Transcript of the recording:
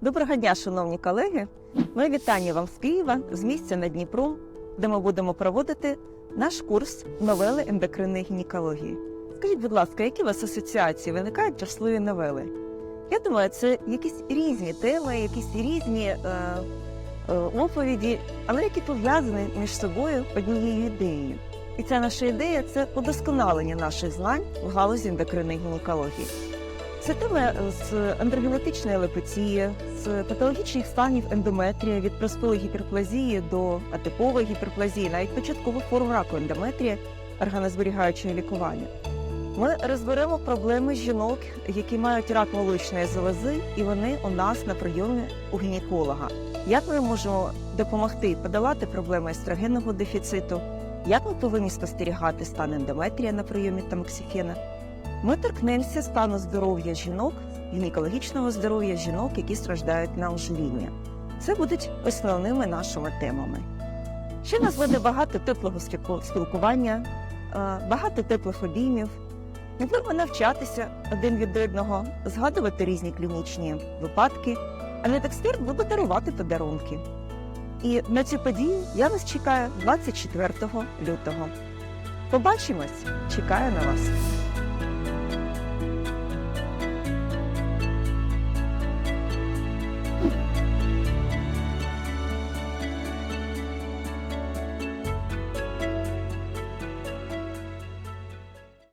Доброго дня, шановні колеги. Ми вітання вам з Києва, з місця на Дніпру, де ми будемо проводити наш курс новели ендокринної гінекології. Скажіть, будь ласка, які у вас асоціації виникають при слові новели? Я думаю, це якісь різні теми, якісь різні е, е, оповіді, але які пов'язані між собою однією ідеєю. І ця наша ідея це удосконалення наших знань в галузі ендокринної гінекології. Це теми з андрогенетичної алопеції, з патологічних станів ендометрія від простої гіперплазії до атипової гіперплазії, навіть початкових форм раку ендометрія, органозберігаючого лікування. Ми розберемо проблеми жінок, які мають рак молочної залози, і вони у нас на прийомі у гінеколога. Як ми можемо допомогти подолати проблеми естрогенного дефіциту? Як ми повинні спостерігати стан ендометрія на прийомі тамоксифена? Ми торкнемося стану здоров'я жінок, гінекологічного здоров'я жінок, які страждають на ожиріння. Це будуть основними нашими темами. Ще нас буде багато теплого спілкування, е, багато теплих обіймів. Ми будемо навчатися один від одного, згадувати різні клінічні випадки, а не медексперт буде дарувати подарунки. І на цю подію я вас чекаю 24 лютого. Побачимось! Чекаю на вас!